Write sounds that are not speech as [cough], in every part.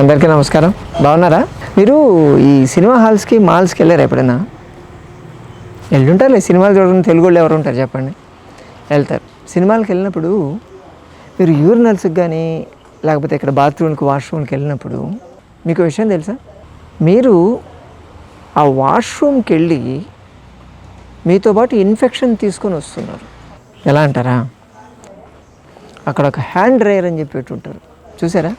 అందరికీ నమస్కారం. బాగున్నారా? మీరు ఈ సినిమా హాల్స్కి మాల్స్కి వెళ్ళారు ఎప్పుడైనా? వెళ్ళుంటారులే సినిమాలు చూడడం తెలుగు వాళ్ళు ఎవరు ఉంటారు చెప్పండి. వెళ్తారు. సినిమాలకు వెళ్ళినప్పుడు మీరు యూరినల్స్కి కానీ లేకపోతే ఇక్కడ బాత్రూమ్కి వాష్రూమ్కి వెళ్ళినప్పుడు మీకు విషయం తెలుసా? మీరు ఆ వాష్రూమ్కి వెళ్ళి మీతో పాటు ఇన్ఫెక్షన్ తీసుకొని వస్తున్నారు. ఎలా అంటారా? అక్కడ ఒక హ్యాండ్ డ్రైయర్ అని చెప్పి పెట్టుంటారు చూసారా?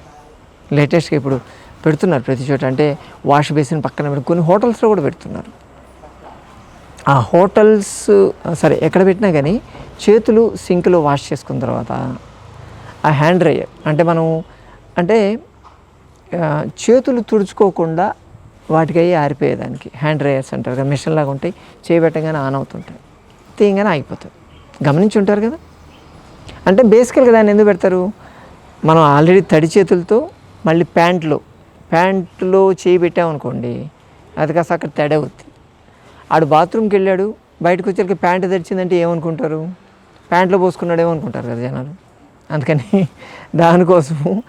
లేటెస్ట్గా ఇప్పుడు పెడుతున్నారు ప్రతి చోట. అంటే వాష్ బేసిన్ పక్కన పెట్టి కొన్ని హోటల్స్లో కూడా పెడుతున్నారు. ఆ హోటల్స్ సరే ఎక్కడ పెట్టినా కానీ చేతులు సింక్లో వాష్ చేసుకున్న తర్వాత ఆ హ్యాండ్ డ్రైయర్ అంటే మనం అంటే చేతులు తుడుచుకోకుండా వాటికి అయ్యి ఆరిపోయేదానికి. హ్యాండ్ డ్రైయర్స్ అంటారు కదా మిషన్ లాగా ఉంటాయి చేయబెట్టగానే ఆన్ అవుతుంటాయి. తీయంగానే ఆగిపోతుంది గమనించి ఉంటారు కదా? అంటే బేసికల్గా దాన్ని ఎందుకు పెడతారు? మనం ఆల్రెడీ తడి చేతులతో మళ్ళీ ప్యాంట్లు ప్యాంట్లో చేయి పెట్టామనుకోండి అది కాస్త అక్కడ తడి ఆడు బాత్రూమ్కి వెళ్ళాడు బయటకు వచ్చాక ప్యాంట్ తెరిచిందంటే ఏమనుకుంటారు? ప్యాంట్లో పోసుకున్నాడు ఏమనుకుంటారు కదా జనాలు? అందుకని [laughs] దానికోసము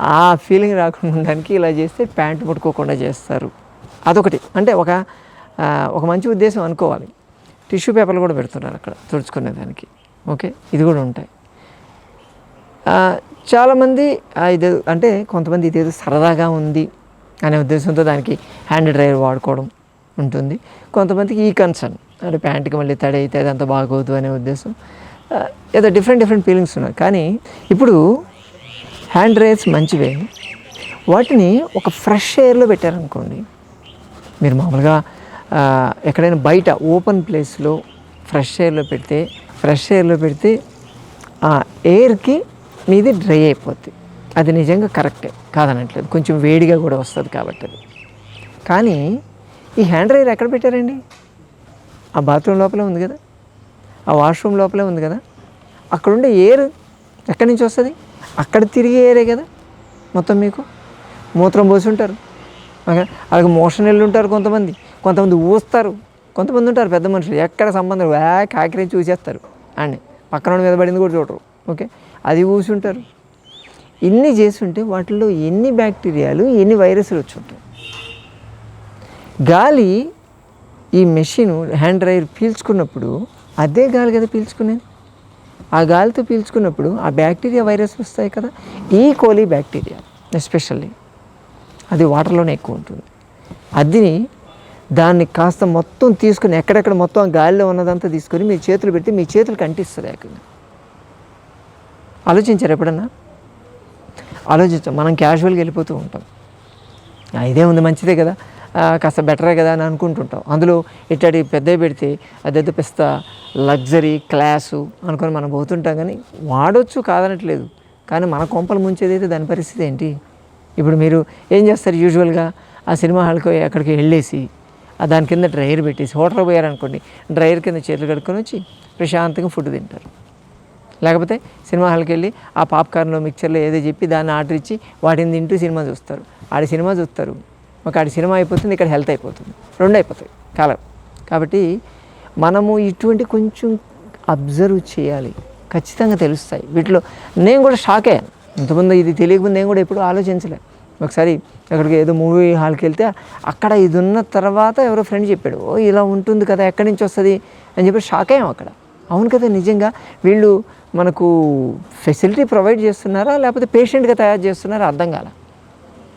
ఆ ఫీలింగ్ రాకుండా ఉండడానికి ఇలా చేస్తే ప్యాంట్ ముట్టుకోకుండా చేస్తారు. అదొకటి. అంటే ఒక ఒక మంచి ఉద్దేశం అనుకోవాలి. టిష్యూ పేపర్లు కూడా పెడుతున్నారు అక్కడ తుడుచుకునేదానికి. ఓకే? ఇది కూడా ఉంటాయి. చాలామంది ఇది అంటే కొంతమంది ఇదేదో సరదాగా ఉంది అనే ఉద్దేశంతో దానికి హ్యాండ్ డ్రైవర్ వాడుకోవడం ఉంటుంది. కొంతమందికి ఈ కన్సర్న్ అంటే ప్యాంట్కి మళ్ళీ తడి అయితే అదంతా బాగోదు అనే ఉద్దేశం. ఏదో డిఫరెంట్ డిఫరెంట్ ఫీలింగ్స్ ఉన్నాయి. కానీ ఇప్పుడు హ్యాండ్ డ్రైవర్స్ మంచివే. వాటిని ఒక ఫ్రెష్ ఎయిర్లో పెట్టారనుకోండి మీరు మామూలుగా ఎక్కడైనా బయట ఓపెన్ ప్లేస్లో ఫ్రెష్ ఎయిర్లో పెడితే ఫ్రెష్ ఎయిర్లో పెడితే ఆ ఎయిర్కి మీది డ్రై అయిపోద్ది. అది నిజంగా కరెక్టే. కాదనట్లేదు. కొంచెం వేడిగా కూడా వస్తుంది కాబట్టి అది. కానీ ఈ హ్యాండ్ డ్రైయర్ ఎక్కడ పెట్టారండి? ఆ బాత్రూమ్ లోపలే ఉంది కదా? ఆ వాష్రూమ్ లోపలే ఉంది కదా? అక్కడుండే ఎయిర్ ఎక్కడి నుంచి వస్తుంది? అక్కడ తిరిగే ఎయిరే కదా మొత్తం మీకు? మూత్రం పోసి ఉంటారు. అలాగే మోషన్ వెళ్ళి ఉంటారు కొంతమంది. కొంతమంది ఊస్తారు. కొంతమంది ఉంటారు పెద్ద మనుషులు. ఎక్కడ సంబంధం వా కాకిరే చూసేస్తారు. అండి పక్కన మీద పడింది కూడా చూడరు. ఓకే? అది కూర్చుంటారు ఇన్ని చేస్తుంటే వాటిల్లో ఎన్ని బ్యాక్టీరియాలు ఎన్ని వైరస్లు వచ్చి ఉంటాయి గాలి ఈ మెషిన్ హ్యాండ్ డ్రైయర్ పీల్చుకున్నప్పుడు అదే గాలి కదా పీల్చుకునేది? ఆ గాలితో పీల్చుకున్నప్పుడు ఆ బ్యాక్టీరియా వైరస్ వస్తాయి కదా? ఈ కోలీ బ్యాక్టీరియా ఎస్పెషల్లీ. అది వాటర్లోనే ఎక్కువ ఉంటుంది. అదిని దాన్ని కాస్త మొత్తం తీసుకుని ఎక్కడెక్కడ మొత్తం ఆ గాలిలో ఉన్నదంతా తీసుకొని మీ చేతులు పెడితే మీ చేతులకు అంటిస్తుంది ఏకంగా ఆలోచించారు ఎప్పుడన్నా? ఆలోచించాం మనం క్యాజువల్గా వెళ్ళిపోతూ ఉంటాం. ఇదే ఉంది మంచిదే కదా. కాస్త బెటరే కదా అని అనుకుంటుంటాం. అందులో ఇట్లాంటి పెద్దవి పెడితే అదేదో పెస్త లగ్జరీ క్లాసు అనుకొని మనం పోతుంటాం కానీ వాడొచ్చు కాదనట్లేదు. కానీ మన కొంపలు ముంచేదైతే దాని పరిస్థితి ఏంటి? ఇప్పుడు మీరు ఏం చేస్తారు యూజువల్గా ఆ సినిమా హాల్కి అక్కడికి వెళ్ళేసి దాని కింద డ్రైయర్ పెట్టేసి హోటల్ పోయారనుకోండి డ్రైయర్ కింద చేతులు కడుక్కొని వచ్చి ప్రశాంతంగా ఫుడ్ తింటారు. లేకపోతే సినిమా హాల్కి వెళ్ళి ఆ పాప్కార్న్లో మిక్చర్లో ఏదో చెప్పి దాన్ని ఆర్డర్ ఇచ్చి వాటిని తింటూ సినిమా చూస్తారు. ఆడి సినిమా చూస్తారు. ఒక ఆడి సినిమా అయిపోతుంది ఇక్కడ హెల్త్ అయిపోతుంది. రెండు అయిపోతాయి కాలం. కాబట్టి మనము ఇటువంటి కొంచెం అబ్జర్వ్ చేయాలి. ఖచ్చితంగా తెలుస్తాయి. వీటిలో నేను కూడా షాక్ అయ్యాను. ఇంతకుముందు ఇది తెలియకముందు నేను కూడా ఎప్పుడు ఆలోచించలే. ఒకసారి అక్కడికి ఏదో మూవీ హాల్కి వెళ్తే అక్కడ ఇది ఉన్న తర్వాత ఎవరో ఫ్రెండ్ చెప్పాడు ఓ ఇలా ఉంటుంది కదా ఎక్కడి నుంచి వస్తుంది? అని చెప్పి షాక్ అయ్యాం అక్కడ. అవును కదా నిజంగా. వీళ్ళు మనకు ఫెసిలిటీ ప్రొవైడ్ చేస్తున్నారా లేకపోతే పేషెంట్గా తయారు చేస్తున్నారా అర్థం కాల.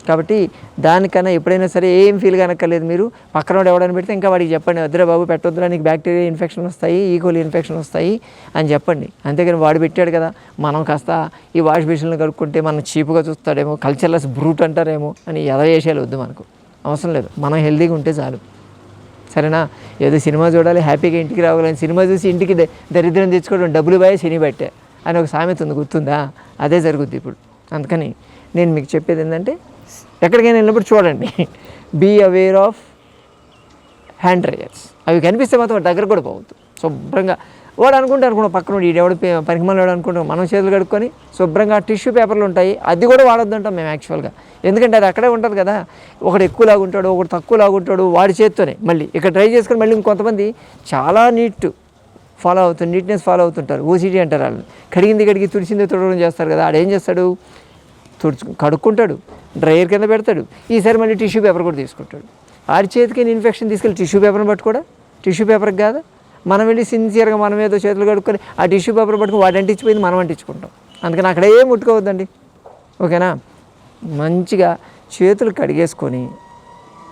కాబట్టి దానికన్నా ఎప్పుడైనా సరే ఏం ఫీల్ కనక్కర్లేదు మీరు. పక్కన వాడు ఎవడని పెడితే ఇంకా వాడికి చెప్పండి వద్దురా బాబు పెట్టొద్దురా నీకు బ్యాక్టీరియా ఇన్ఫెక్షన్ వస్తాయి e. ఈకోలి ఇన్ఫెక్షన్ వస్తాయి అని చెప్పండి. అంతేగాని వాడు పెట్టాడు కదా మనం కాస్త ఈ వాష్ బేసిన్లో కడుక్కుంటే మనం చీపుగా చూస్తాడేమో కల్చర్లెస్ బ్రూట్ అంటారేమో అని ఎదవేషాలు వద్దు మనకు. అవసరం లేదు మనం హెల్తీగా ఉంటే చాలు. సరేనా? ఏదో సినిమా చూడాలి హ్యాపీగా ఇంటికి రావాలని సినిమా చూసి ఇంటికి దరిద్రం తెచ్చుకోవడం డబ్బులు పోయే శని పెట్టే అని ఒక సామెత ఉంది గుర్తుందా? అదే జరుగుద్ది ఇప్పుడు. అందుకని నేను మీకు చెప్పేది ఏంటంటే ఎక్కడికైనా వెళ్ళినప్పుడు చూడండి. Be aware of hand dryers అవి కనిపిస్తే మాత్రం దగ్గర కూడా పోవద్దు. శుభ్రంగా వాడు అనుకుంటే అనుకున్నా పక్కన ఈడెవడు పరిమళ వాడు అనుకుంటాం మనం చేతులు కడుక్కొని శుభ్రంగా టిష్యూ పేపర్లు ఉంటాయి అది కూడా వాడొద్దు అంటాం మేము యాక్చువల్గా. ఎందుకంటే అది అక్కడే ఉంటుంది కదా. ఒకడు ఎక్కువ లాగుంటాడు ఒకడు తక్కువ లాగుంటాడు వాడి చేత్తోనే మళ్ళీ. ఇక్కడ ట్రై చేసుకుని మళ్ళీ ఇంకొంతమంది చాలా నీట్ ఫాలో అవుతుంది నీట్నెస్ ఫాలో అవుతుంటారు. ఓసిటీ అంటారు వాళ్ళని. కడిగింది కడిగి తుడిచింది తుడవడం చేస్తారు కదా. ఆడేం చేస్తాడు? తుడుచు కడుక్కుంటాడు. డ్రైయర్ కింద పెడతాడు. ఈసారి మళ్ళీ టిష్యూ పేపర్ కూడా తీసుకుంటాడు. ఆడి చేతికి ఇన్ఫెక్షన్ తీసుకెళ్ళి టిష్యూ పేపర్ని పట్టుకోడా? టిష్యూ పేపర్కి కాదా? మనం వెళ్ళి సిన్సియర్గా మనం ఏదో చేతులు కడుక్కొని ఆ టిష్యూ పేపర్ పట్టుకుని వాడు అంటించిపోయింది మనం అంటించుకుంటాం. అందుకని అక్కడ ఏం ముట్టుకోవద్దండి. ఓకేనా? మంచిగా చేతులు కడిగేసుకొని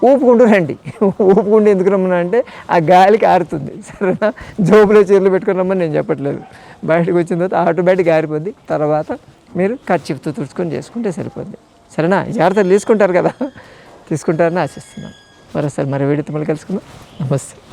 ఊపుకుంటూ రండి. ఊపుకుంటూ ఎందుకు రమ్మన్నా అంటే ఆ గాలికి ఆరుతుంది. సరేనా? జోబులో చీరలు పెట్టుకుని రమ్మని నేను చెప్పట్లేదు. బయటకు వచ్చిన తర్వాత ఆటోమేటిక్ ఆరిపోద్ది. తర్వాత మీరు ఖర్చుతో తుడుచుకొని చేసుకుంటే సరిపోద్ది. సరేనా? జాగ్రత్తలు తీసుకుంటారు కదా. తీసుకుంటారని ఆశిస్తున్నాను. మరోసారి మరి వీడితో మళ్ళీ కలుసుకుందాం. నమస్తే.